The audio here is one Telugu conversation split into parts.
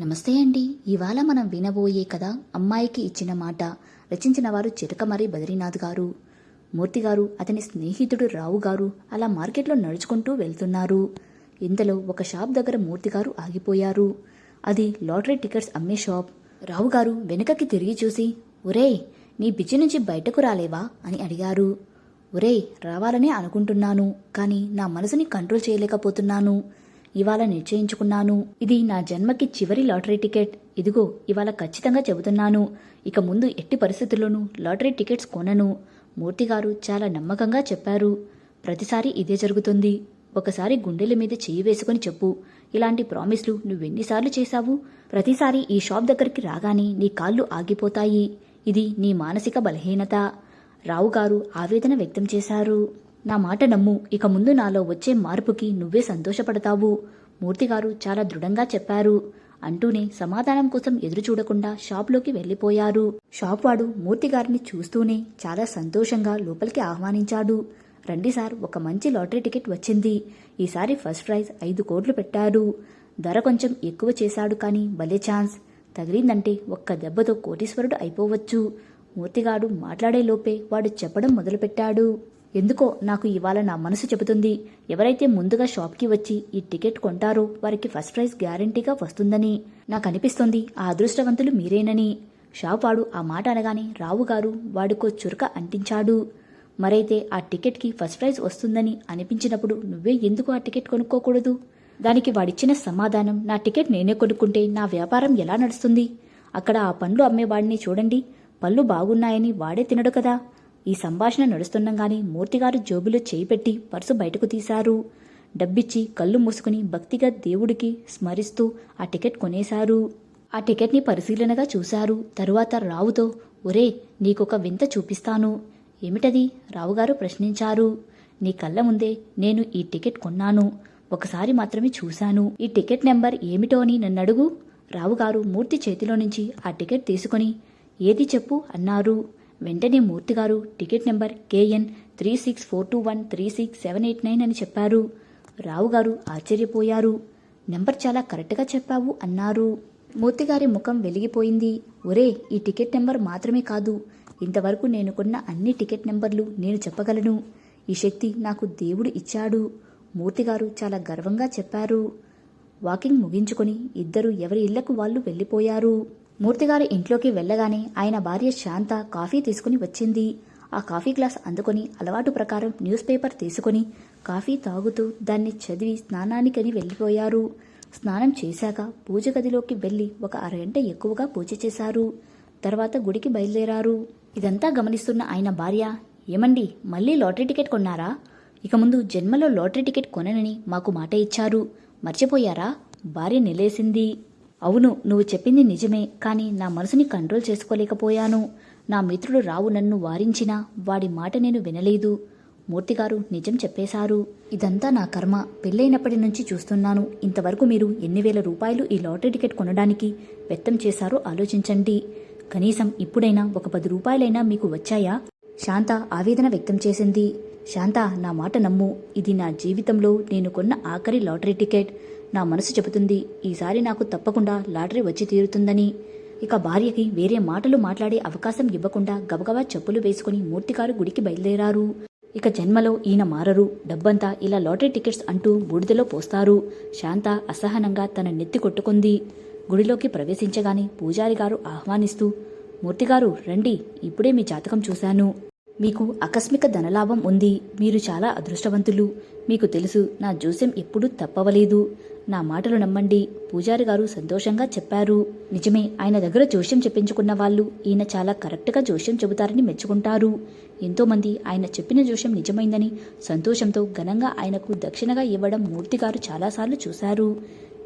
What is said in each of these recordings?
నమస్తే అండి. ఇవాళ మనం వినబోయే కథ అమ్మాయికి ఇచ్చిన మాట. రచించిన వారు చిరకమరి బద్రీనాథ్ గారు. మూర్తి గారు అతని స్నేహితుడు రావు గారు అలా మార్కెట్లో నడుచుకుంటూ వెళ్తున్నారు. ఇంతలో ఒక షాప్ దగ్గర మూర్తి గారు ఆగిపోయారు. అది లాటరీ టికెట్స్ అమ్మే షాప్. రావు గారు వెనుకకి తిరిగి చూసి ఒరే నీ బిజీ నుంచి బయటకు రాలేవా? అని అడిగారు. ఒరే రావాలనే అనుకుంటున్నాను కానీ నా మనసుని కంట్రోల్ చేయలేకపోతున్నాను. ఇవాళ నిశ్చయించుకున్నాను. ఇది నా జన్మకి చివరి లాటరీ టికెట్. ఇదిగో ఇవాళ ఖచ్చితంగా చెబుతున్నాను. ఇక ముందు ఎట్టి పరిస్థితుల్లోనూ లాటరీ టికెట్స్ కొనను. మూర్తిగారు చాలా నమ్మకంగా చెప్పారు. ప్రతిసారి ఇదే జరుగుతుంది. ఒకసారి గుండెల మీద చెయ్యి వేసుకొని చెప్పు. ఇలాంటి ప్రామిస్లు నువ్వెన్నిసార్లు చేశావు? ప్రతిసారి ఈ షాప్ దగ్గరికి రాగానే నీ కాళ్ళు ఆగిపోతాయి. ఇది నీ మానసిక బలహీనత. రావుగారు ఆవేదన వ్యక్తం చేశారు. నా మాట నమ్ము. ఇక ముందు నాలో వచ్చే మార్పుకి నువ్వే సంతోషపడతావు. మూర్తిగారు చాలా దృఢంగా చెప్పారు. అంటూనే సమాధానం కోసం ఎదురు చూడకుండా షాప్లోకి వెళ్ళిపోయారు షాప్ వాడు మూర్తిగారిని చూస్తూనే చాలా సంతోషంగా లోపలికి ఆహ్వానించాడు. రండి సార్ ఒక మంచి లాటరీ టికెట్ వచ్చింది. ఈసారి ఫస్ట్ ప్రైజ్ ఐదు కోట్లు పెట్టారు. ధర కొంచెం ఎక్కువ చేశాడు కానీ భలే ఛాన్స్. తగిలిందంటే ఒక్క దెబ్బతో కోటీశ్వరుడు అయిపోవచ్చు. మూర్తిగాడు మాట్లాడే లోపే వాడు చెప్పడం మొదలుపెట్టాడు. ఎందుకో నాకు ఇవాళ నా మనసు చెబుతుంది. ఎవరైతే ముందుగా షాప్కి వచ్చి ఈ టికెట్ కొంటారో వారికి ఫస్ట్ ప్రైజ్ గ్యారంటీగా వస్తుందని. నాకు అనిపిస్తుంది ఆ అదృష్టవంతులు మీరేనని. షాప్ వాడు ఆ మాట అనగానే రావు గారు వాడికో చురక అంటించాడు. మరైతే ఆ టికెట్కి ఫస్ట్ ప్రైజ్ వస్తుందని అనిపించినప్పుడు నువ్వే ఎందుకు ఆ టికెట్ కొనుక్కోకూడదు? దానికి వాడిచ్చిన సమాధానం నా టికెట్ నేనే కొనుక్కుంటే నా వ్యాపారం ఎలా నడుస్తుంది? అక్కడ ఆ పండ్లు అమ్మేవాడిని చూడండి. పళ్ళు బాగున్నాయని వాడే తినడు కదా. ఈ సంభాషణ నడుస్తుండగానే మూర్తిగారు జోబులో చేయి పెట్టి పర్సు బయటకు తీశారు. డబ్బిచ్చి కళ్ళు మూసుకుని భక్తిగా దేవుడికి స్మరిస్తూ ఆ టికెట్ కొనేశారు. ఆ టికెట్ని పరిశీలనగా చూశారు. తరువాత రావుతో ఒరే నీకొక వింత చూపిస్తాను. ఏమిటది? రావుగారు ప్రశ్నించారు. నీ కళ్ళ ముందే నేను ఈ టికెట్ కొన్నాను. ఒకసారి మాత్రమే చూశాను. ఈ టికెట్ నెంబర్ ఏమిటో అని నన్నడుగు రావుగారు మూర్తి చేతిలో నుంచి ఆ టికెట్ తీసుకుని ఏది చెప్పు? అన్నారు. వెంటనే మూర్తిగారు ticket number KN three six four two one three six seven eight nine అని చెప్పారు. రావుగారు ఆశ్చర్యపోయారు. నెంబర్ చాలా కరెక్ట్గా చెప్పావు అన్నారు. మూర్తిగారి ముఖం వెలిగిపోయింది. ఒరే ఈ టికెట్ నెంబర్ మాత్రమే కాదు. ఇంతవరకు నేను కొన్న అన్ని టికెట్ నెంబర్లు నేను చెప్పగలను. ఈ శక్తి నాకు దేవుడు ఇచ్చాడు. మూర్తిగారు చాలా గర్వంగా చెప్పారు. వాకింగ్ ముగించుకొని ఇద్దరు ఎవరి ఇళ్ళకు వాళ్ళు వెళ్ళిపోయారు. మూర్తిగారు ఇంట్లోకి వెళ్ళగానే ఆయన భార్య శాంత కాఫీ తీసుకుని వచ్చింది. ఆ కాఫీ గ్లాస్ అందుకొని అలవాటు ప్రకారం న్యూస్ పేపర్ తీసుకుని కాఫీ తాగుతూ దాన్ని చదివి స్నానానికని వెళ్ళిపోయారు. స్నానం చేశాక పూజ గదిలోకి వెళ్ళి ఒక అరగంట ఎక్కువగా పూజ చేశారు. తర్వాత గుడికి బయలుదేరారు. ఇదంతా గమనిస్తున్న ఆయన భార్య ఏమండి మళ్ళీ లాటరీ టికెట్ కొన్నారా? ఇక ముందు జన్మలో లాటరీ టికెట్ కొననని మాకు మాట ఇచ్చారు. మర్చిపోయారా? భార్య నిలేసింది. అవును నువ్వు చెప్పింది నిజమే కానీ నా మనసుని కంట్రోల్ చేసుకోలేకపోయాను. నా మిత్రుడు రావు నన్ను వారించినా వాడి మాట నేను వినలేదు. మూర్తిగారు నిజం చెప్పేశారు. ఇదంతా నా కర్మ. పెళ్ళైనప్పటి నుంచి చూస్తున్నాను. ఇంతవరకు మీరు ఎన్ని వేల రూపాయలు ఈ లాటరీ టికెట్ కొనడానికి వ్యక్తం చేశారో ఆలోచించండి. కనీసం ఇప్పుడైనా ఒక పది రూపాయలైనా మీకు వచ్చాయా? శాంత ఆవేదన వ్యక్తం చేసింది. శాంత నా మాట నమ్ము. ఇది నా జీవితంలో నేను కొన్న ఆఖరి లాటరీ టికెట్. నా మనసు చెబుతుంది ఈసారి నాకు తప్పకుండా లాటరీ వచ్చి తీరుతుందని. ఇక భార్యకి వేరే మాటలు మాట్లాడే అవకాశం ఇవ్వకుండా గబగబా చెప్పులు వేసుకుని మూర్తిగారు గుడికి బయలుదేరారు. ఇక జన్మలో ఈయన మారరు. డబ్బంతా ఇలా లాటరీ టికెట్స్ అంటూ బూడిదలో పోస్తారు. శాంత అసహనంగా తన నెత్తి కొట్టుకుంది. గుడిలోకి ప్రవేశించగానే పూజారి గారు ఆహ్వానిస్తూ మూర్తిగారు రండి. ఇప్పుడే మీ జాతకం చూశాను. మీకు ఆకస్మిక ధనలాభం ఉంది. మీరు చాలా అదృష్టవంతులు. మీకు తెలుసు నా జోస్యం ఎప్పుడూ తప్పవలేదు. నా మాటలు నమ్మండి. పూజారి గారు సంతోషంగా చెప్పారు. నిజమే ఆయన దగ్గర జోష్యం చెప్పించుకున్న వాళ్ళు ఈయన చాలా కరెక్ట్గా జోష్యం చెబుతారని మెచ్చుకుంటారు. ఎంతోమంది ఆయన చెప్పిన జోష్యం నిజమైందని సంతోషంతో ఘనంగా ఆయనకు దక్షిణగా ఇవ్వడం మూర్తి గారు చాలాసార్లు చూశారు.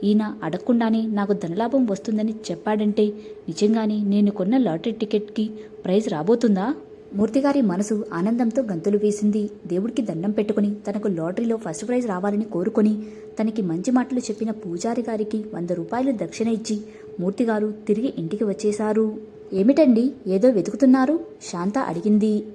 ఈయన అడగకుండానే నాకు ధనలాభం వస్తుందని చెప్పాడంటే నిజంగానే నేను కొన్న లాటరీ టికెట్కి ప్రైజ్ రాబోతుందా? మూర్తిగారి మనసు ఆనందంతో గంతులు వేసింది. దేవుడికి దండం పెట్టుకుని తనకు లాటరీలో ఫస్ట్ ప్రైజ్ రావాలని కోరుకొని తనకి మంచి మాటలు చెప్పిన పూజారి గారికి వంద రూపాయలు దక్షిణ ఇచ్చి మూర్తిగారు తిరిగి ఇంటికి వచ్చేశారు. ఏమిటండి? ఏదో వెతుకుతున్నారు? శాంత అడిగింది.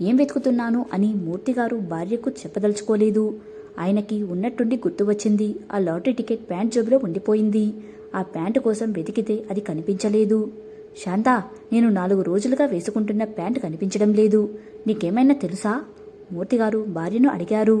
ఏం వెతుకుతున్నాను అని మూర్తిగారు భార్యకు చెప్పదలుచుకోలేదు. ఆయనకి ఉన్నట్టుండి గుర్తు వచ్చింది. ఆ లాటరీ టికెట్ ప్యాంట్ జోబులో ఉండిపోయింది. ఆ ప్యాంటు కోసం వెతికితే అది కనిపించలేదు. శాంత నేను నాలుగు రోజులుగా వేసుకుంటున్న ప్యాంట్ కనిపించడం లేదు. నీకేమైనా తెలుసా? మూర్తిగారు భార్యను అడిగారు.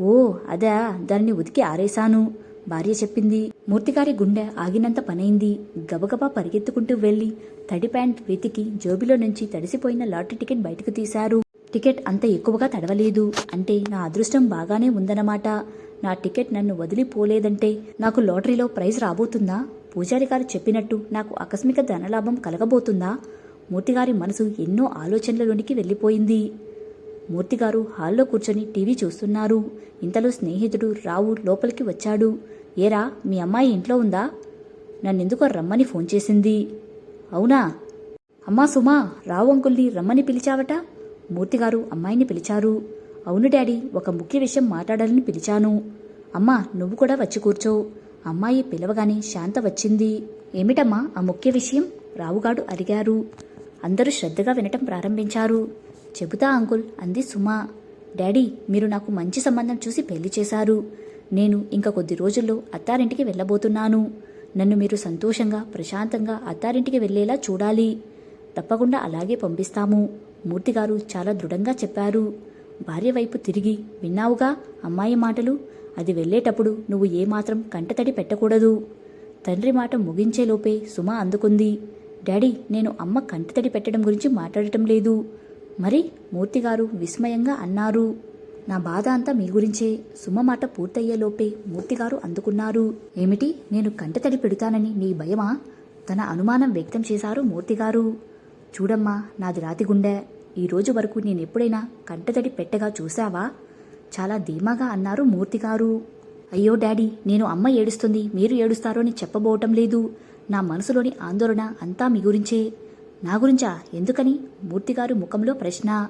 ఓ అదా దాన్ని ఉతికి ఆరేశాను. భార్య చెప్పింది. మూర్తిగారి గుండె ఆగినంత పనైంది. గబగబా పరిగెత్తుకుంటూ వెళ్ళి తడి ప్యాంట్ వెతికి జోబిలో నుంచి తడిసిపోయిన లాటరీ టికెట్ బయటకు తీశారు. టికెట్ అంత ఎక్కువగా తడవలేదు. అంటే నా అదృష్టం బాగానే ఉందన్నమాట. నా టికెట్ నన్ను వదిలిపోలేదంటే నాకు లాటరీలో ప్రైజ్ రాబోతుందా? పూజారి గారు చెప్పినట్టు నాకు ఆకస్మిక ధనలాభం కలగబోతుందా? మూర్తిగారి మనసు ఎన్నో ఆలోచనలలోనికి వెళ్ళిపోయింది. మూర్తిగారు హాల్లో కూర్చొని టీవీ చూస్తున్నారు. ఇంతలో స్నేహితుడు రావు లోపలికి వచ్చాడు. ఏరా మీ అమ్మాయి ఇంట్లో ఉందా? నన్నెందుకో రమ్మని ఫోన్ చేసింది. అవునా? అమ్మా సుమా రావు అంకుల్ని రమ్మని పిలిచావట? మూర్తిగారు అమ్మాయిని పిలిచారు. అవును డాడీ ఒక ముఖ్య విషయం మాట్లాడాలని పిలిచాను. అమ్మా నువ్వు కూడా వచ్చి కూర్చో. అమ్మాయి పిలవగానే శాంత వచ్చింది. ఏమిటమ్మా? ఆ ముఖ్య విషయం? రావుగాడు అడిగారు అందరూ శ్రద్ధగా వినటం ప్రారంభించారు. చెబుతా అంకుల్ అంది సుమా. డాడీ మీరు నాకు మంచి సంబంధం చూసి పెళ్ళి చేశారు. నేను ఇంకా కొద్ది రోజుల్లో అత్తారింటికి వెళ్ళబోతున్నాను. నన్ను మీరు సంతోషంగా ప్రశాంతంగా అత్తారింటికి వెళ్ళేలా చూడాలి. తప్పకుండా అలాగే పంపిస్తాము. మూర్తిగారు చాలా దృఢంగా చెప్పారు. భార్య వైపు తిరిగి విన్నావుగా అమ్మాయి మాటలు? అది వెళ్ళేటప్పుడు నువ్వు ఏమాత్రం కంటతడి పెట్టకూడదు. తండ్రి మాట ముగించేలోపే సుమ అందుకుంది. డాడీ నేను అమ్మ కంటతడి పెట్టడం గురించి మాట్లాడటం లేదు. మరి మూర్తిగారు విస్మయంగా అన్నారు. నా బాధ అంతా మీ గురించే. సుమ మాట పూర్తయ్యేలోపే మూర్తిగారు అందుకున్నారు. ఏమిటి? నేను కంటతడి పెడతానని నీ భయమా? తన అనుమానం వ్యక్తం చేశారు మూర్తిగారు. చూడమ్మా నాది రాతి గుండె ఈ రోజు వరకు నేనెప్పుడైనా కంటతడి పెట్టగా చూశావా? చాలా ధీమాగా అన్నారు మూర్తిగారు అయ్యో డాడీ నేను అమ్మ ఏడుస్తుంది మీరు ఏడుస్తారో అని చెప్పబోవటం లేదు. నా మనసులోని ఆందోళన అంతా మీ గురించే. నా గురించా? ఎందుకని? మూర్తిగారు ముఖంలో ప్రశ్న.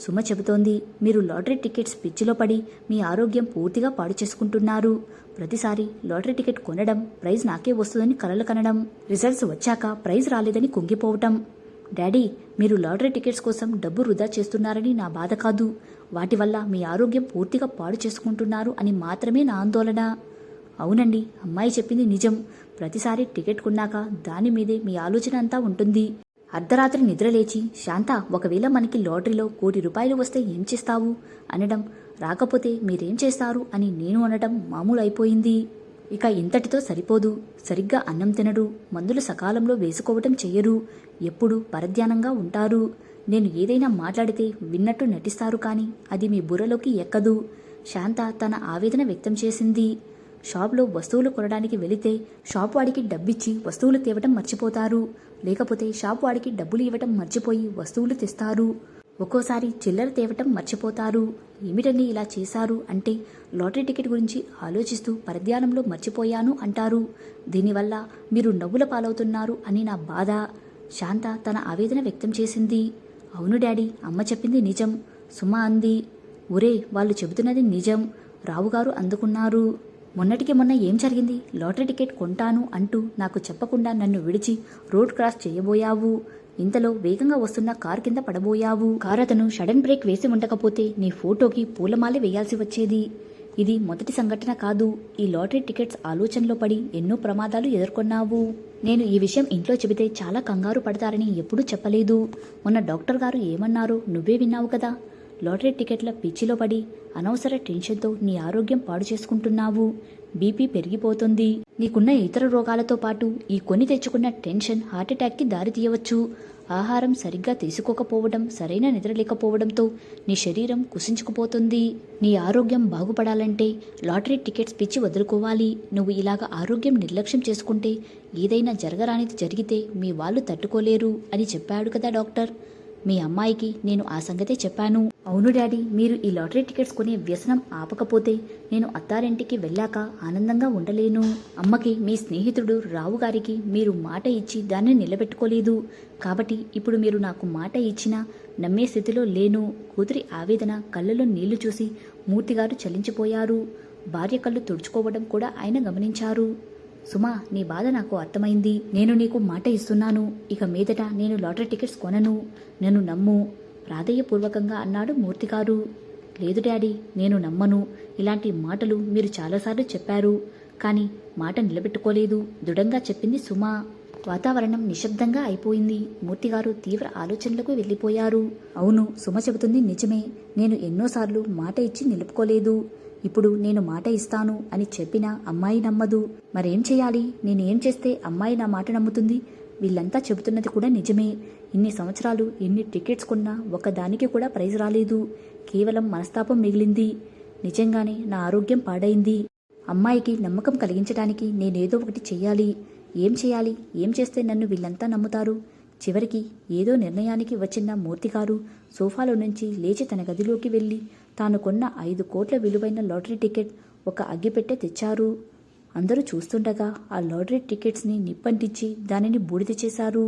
సుమ చెబుతోంది మీరు లాటరీ టికెట్స్ పిచ్చిలో పడి మీ ఆరోగ్యం పూర్తిగా పాడు చేసుకుంటున్నారు. ప్రతిసారి లాటరీ టికెట్ కొనడం ప్రైజ్ నాకే వస్తుందని కలలు కనడం. రిజల్ట్స్ వచ్చాక ప్రైజ్ రాలేదని కుంగిపోవటం. డాడీ మీరు లాటరీ టికెట్స్ కోసం డబ్బు వృధా చేస్తున్నారని నా బాధ కాదు. వాటి వల్ల మీ ఆరోగ్యం పూర్తిగా పాడు చేసుకుంటున్నారు అని మాత్రమే నా ఆందోళన. అవునండి అమ్మాయి చెప్పింది నిజం. ప్రతిసారి టికెట్ కొన్నాక దాని మీదే మీ ఆలోచన అంతా ఉంటుంది. అర్ధరాత్రి నిద్రలేచి శాంత ఒకవేళ మనకి లాటరీలో కోటి రూపాయలు వస్తే ఏం చేస్తావు? అనడం రాకపోతే మీరేం చేస్తారు? అని నేను అనడం మామూలు అయిపోయింది. ఇక ఇంతటితో సరిపోదు. సరిగ్గా అన్నం తినడు. మందులు సకాలంలో వేసుకోవటం చెయ్యరు. ఎప్పుడు పరధ్యానంగా ఉంటారు. నేను ఏదైనా మాట్లాడితే విన్నట్టు నటిస్తారు కానీ అది మీ బుర్రలోకి ఎక్కదు. శాంత తన ఆవేదన వ్యక్తం చేసింది. షాప్లో వస్తువులు కొనడానికి వెళితే షాప్ వాడికి డబ్బిచ్చి వస్తువులు తేవటం మర్చిపోతారు. లేకపోతే షాప్ వాడికి డబ్బులు ఇవ్వటం మర్చిపోయి వస్తువులు తెస్తారు. ఒక్కోసారి చిల్లర తేవటం మర్చిపోతారు. ఏమిటండి ఇలా చేశారు అంటే లాటరీ టికెట్ గురించి ఆలోచిస్తూ పరధ్యానంలో మర్చిపోయాను అంటారు. దీనివల్ల మీరు నవ్వుల పాలవుతున్నారు అని నా బాధ. శాంత తన ఆవేదన వ్యక్తం చేసింది. అవును డాడీ అమ్మ చెప్పింది నిజం. సుమ అంది. ఒరే వాళ్ళు చెబుతున్నది నిజం. రావుగారు అందుకున్నారు. మొన్నటికి మొన్న ఏం జరిగింది? లాటరీ టికెట్ కొంటాను అంటూ నాకు చెప్పకుండా నన్ను విడిచి రోడ్ క్రాస్ చేయబోయావు. ఇంతలో వేగంగా వస్తున్న కార్ కింద పడబోయావు. కార్ అతను సడన్ బ్రేక్ వేసి ఉండకపోతే నీ ఫోటోకి పూలమాలే వేయాల్సి వచ్చేది. ఇది మొదటి సంఘటన కాదు. ఈ లాటరీ టికెట్స్ ఆలోచనలో పడి ఎన్నో ప్రమాదాలు ఎదుర్కొన్నావు. నేను ఈ విషయం ఇంట్లో చెబితే చాలా కంగారు పడతారని ఎప్పుడూ చెప్పలేదు. మొన్న డాక్టర్ గారు ఏమన్నారో నువ్వే విన్నావు కదా. లాటరీ టికెట్ల పిచ్చిలో పడి అనవసర టెన్షన్తో నీ ఆరోగ్యం పాడు చేసుకుంటున్నావు. బీపీ పెరిగిపోతుంది. నీకున్న ఇతర రోగాలతో పాటు ఈ కొని తెచ్చుకున్న టెన్షన్ హార్ట్అటాక్కి దారి తీయవచ్చు. ఆహారం సరిగ్గా తీసుకోకపోవడం సరైన నిద్ర లేకపోవడంతో నీ శరీరం కుసించుకుపోతుంది. నీ ఆరోగ్యం బాగుపడాలంటే లాటరీ టికెట్స్ పిచ్చి వదులుకోవాలి. నువ్వు ఇలాగ ఆరోగ్యం నిర్లక్ష్యం చేసుకుంటే ఏదైనా జరగరానిది జరిగితే మీ వాళ్ళు తట్టుకోలేరు అని చెప్పాడు కదా డాక్టర్. మీ అమ్మాయికి నేను ఆ సంగతే చెప్పాను. అవును డాడీ మీరు ఈ లాటరీ టికెట్స్ కొనే వ్యసనం ఆపకపోతే నేను అత్తారింటికి వెళ్ళాక ఆనందంగా ఉండలేను. అమ్మకి మీ స్నేహితుడు రావు గారికి మీరు మాట ఇచ్చి దాన్ని నిలబెట్టుకోలేదు. కాబట్టి ఇప్పుడు మీరు నాకు మాట ఇచ్చినా నమ్మే స్థితిలో లేను. కూతురి ఆవేదన కళ్ళలో నీళ్ళు చూసి మూర్తిగారు చలించిపోయారు. భార్య కళ్ళు తుడుచుకోవడం కూడా ఆయన గమనించారు. సుమా నీ బాధ నాకు అర్థమైంది. నేను నీకు మాట ఇస్తున్నాను. ఇక మీదట నేను లాటరీ టికెట్స్ కొనను. నన్ను నమ్ము. ప్రాధేయపూర్వకంగా అన్నాడు మూర్తిగారు. లేదు డాడీ నేను నమ్మను. ఇలాంటి మాటలు మీరు చాలాసార్లు చెప్పారు. కానీ మాట నిలబెట్టుకోలేదు. దృఢంగా చెప్పింది సుమ. వాతావరణం నిశ్శబ్దంగా అయిపోయింది. మూర్తిగారు తీవ్ర ఆలోచనలకు వెళ్ళిపోయారు. అవును సుమ చెబుతుంది నిజమే. నేను ఎన్నోసార్లు మాట ఇచ్చి నిలుపుకోలేదు. ఇప్పుడు నేను మాట ఇస్తాను అని చెప్పినా అమ్మాయి నమ్మదు. మరేం చేయాలి? నేనేం చేస్తే అమ్మాయి నా మాట నమ్ముతుంది? వీళ్ళంతా చెబుతున్నది కూడా నిజమే. ఇన్ని సంవత్సరాలు ఎన్ని టికెట్స్ కొన్నా ఒకదానికి కూడా ప్రైజ్ రాలేదు. కేవలం మనస్తాపం మిగిలింది. నిజంగానే నా ఆరోగ్యం పాడైంది. అమ్మాయికి నమ్మకం కలిగించడానికి నేనేదో ఒకటి చెయ్యాలి ఏం చేయాలి? ఏం చేస్తే నన్ను వీళ్ళంతా నమ్ముతారు? చివరికి ఏదో నిర్ణయానికి వచ్చిన మూర్తిగారు సోఫాలో నుంచి లేచి తన గదిలోకి వెళ్ళి తాను కొన్న ఐదు కోట్ల విలువైన లాటరీ టికెట్ ఒక అగ్గిపెట్టె తెచ్చారు. అందరూ చూస్తుండగా ఆ లాటరీ టికెట్స్ని నిప్పంటించి దానిని బూడిద చేశారు.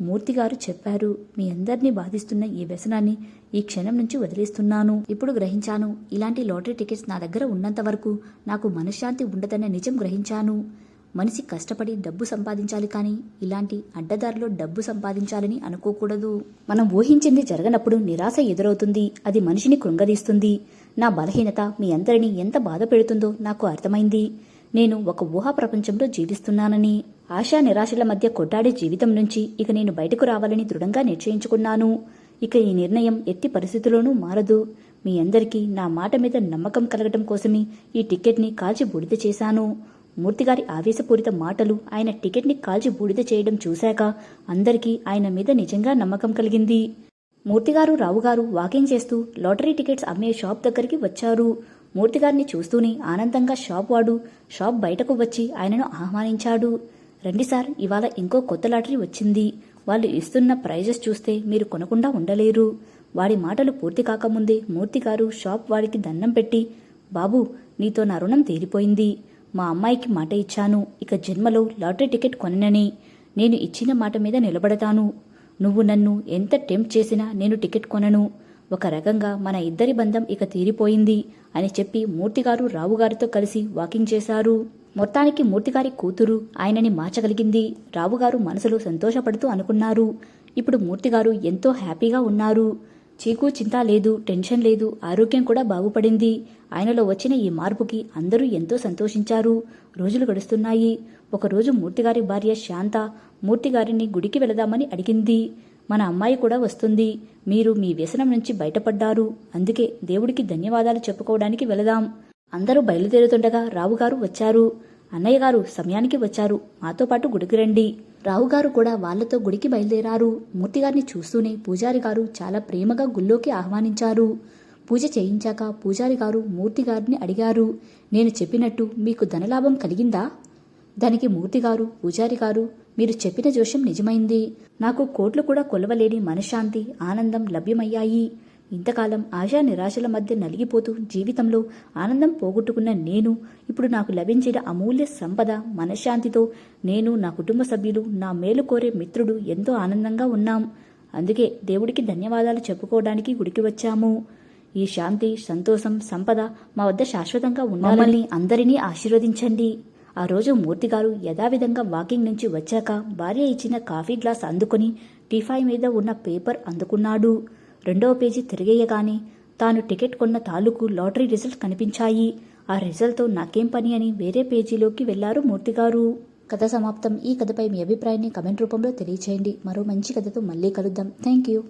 మూర్తిగారు చెప్పారు మీ అందరినీ బాధిస్తున్న ఈ వ్యసనాన్ని ఈ క్షణం నుంచి వదిలేస్తున్నాను. ఇప్పుడు గ్రహించాను ఇలాంటి లాటరీ టికెట్స్ నా దగ్గర ఉన్నంత వరకు నాకు మనశ్శాంతి ఉండదన్న నిజం గ్రహించాను. మనిషి కష్టపడి డబ్బు సంపాదించాలి కానీ ఇలాంటి అడ్డదారిలో డబ్బు సంపాదించాలని అనుకోకూడదు. మనం ఊహించింది జరగనప్పుడు నిరాశ ఎదురవుతుంది. అది మనిషిని కృంగదీస్తుంది. నా బలహీనత మీ అందరినీ ఎంత బాధ పెడుతుందో నాకు అర్థమైంది. నేను ఒక ఊహా ప్రపంచంలో జీవిస్తున్నానని ఆశా నిరాశల మధ్య కొట్టాడే జీవితం నుంచి ఇక నేను బయటకు రావాలని దృఢంగా నిశ్చయించుకున్నాను. ఇక ఈ నిర్ణయం ఎట్టి పరిస్థితుల్లోనూ మారదు. మీ అందరికీ నా మాట మీద నమ్మకం కలగటం కోసమే ఈ టికెట్ని కాల్చి బుడిద చేశాను. మూర్తిగారి ఆవేశపూరిత మాటలు ఆయన టికెట్ని కాల్చి బూడిద చేయడం చూశాక అందరికీ ఆయన మీద నిజంగా నమ్మకం కలిగింది. మూర్తిగారు రావుగారు వాకింగ్ చేస్తూ లాటరీ టికెట్స్ అమ్మే షాప్ దగ్గరికి వచ్చారు. మూర్తిగారిని చూస్తూనే ఆనందంగా షాప్ వాడు షాప్ బయటకు వచ్చి ఆయనను ఆహ్వానించాడు. రండి సార్ ఇవాళ ఇంకో కొత్త లాటరీ వచ్చింది. వాళ్ళు ఇస్తున్న ప్రైజెస్ చూస్తే మీరు కొనకుండా ఉండలేరు. వాడి మాటలు పూర్తి కాకముందే మూర్తిగారు షాప్ వాడికి దండం పెట్టి బాబు నీతో నా రుణం తీరిపోయింది. మా అమ్మాయికి మాట ఇచ్చాను. ఇక జన్మలో లాటరీ టికెట్ కొననని. నేను ఇచ్చిన మాట మీద నిలబడతాను. నువ్వు నన్ను ఎంత టెంప్ట్ చేసినా నేను టికెట్ కొనను. ఒక రకంగా మన ఇద్దరి బంధం ఇక తీరిపోయింది అని చెప్పి మూర్తిగారు రావుగారితో కలిసి వాకింగ్ చేశారు. మొత్తానికి మూర్తిగారి కూతురు ఆయనని మార్చగలిగింది. రావుగారు మనసులో సంతోషపడుతూ అనుకున్నారు. ఇప్పుడు మూర్తిగారు ఎంతో హ్యాపీగా ఉన్నారు. చీకు చింత లేదు టెన్షన్ లేదు ఆరోగ్యం కూడా బాగుపడింది. ఆయనలో వచ్చిన ఈ మార్పుకి అందరూ ఎంతో సంతోషించారు. రోజులు గడుస్తున్నాయి. ఒకరోజు మూర్తిగారి భార్య శాంత మూర్తిగారిని గుడికి వెళదామని అడిగింది. మన అమ్మాయి కూడా వస్తుంది. మీరు మీ వ్యసనం నుంచి బయటపడ్డారు. అందుకే దేవుడికి ధన్యవాదాలు చెప్పుకోవడానికి వెళదాం. అందరూ బయలుదేరుతుండగా రావుగారు వచ్చారు. అన్నయ్య గారు సమయానికి వచ్చారు. మాతో పాటు గుడికి రండి. రావుగారు కూడా వాళ్ళతో గుడికి బయలుదేరారు. మూర్తిగారిని చూస్తూనే పూజారి గారు చాలా ప్రేమగా గుళ్ళోకి ఆహ్వానించారు. పూజ చేయించాక పూజారి గారు మూర్తిగారిని అడిగారు. నేను చెప్పినట్టు మీకు ధనలాభం కలిగిందా? దానికి మూర్తిగారు పూజారి గారు మీరు చెప్పిన జోషం నిజమైంది. నాకు కోట్లు కూడా కొలవలేని మనశ్శాంతి ఆనందం లభ్యమయ్యాయి. ఇంతకాలం ఆశా నిరాశల మధ్య నలిగిపోతూ జీవితంలో ఆనందం పోగొట్టుకున్న నేను ఇప్పుడు నాకు లభించిన అమూల్య సంపద మనశ్శాంతితో నేను నా కుటుంబ సభ్యులు నా మేలు కోరే మిత్రుడు ఎంతో ఆనందంగా ఉన్నాం. అందుకే దేవుడికి ధన్యవాదాలు చెప్పుకోవడానికి గుడికి వచ్చాము. ఈ శాంతి సంతోషం సంపద మా వద్ద శాశ్వతంగా ఉండాలని అందరినీ ఆశీర్వదించండి. ఆ రోజు మూర్తిగారు యథావిధంగా వాకింగ్ నుంచి వచ్చాక భార్య ఇచ్చిన కాఫీ గ్లాస్ అందుకుని టీఫాయ్ మీద ఉన్న పేపర్ అందుకున్నాడు. రెండవ పేజీ తిరిగేయగానే తాను టికెట్ కొన్న తాలూకు లాటరీ రిజల్ట్ కనిపించాయి. ఆ రిజల్ట్తో నాకేం పని అని వేరే పేజీలోకి వెళ్ళారు మూర్తిగారు కథ సమాప్తం. ఈ కథపై మీ అభిప్రాయాన్ని కమెంట్ రూపంలో తెలియచేయండి. మరో మంచి కథతో మళ్ళీ కలుద్దాం. Thank you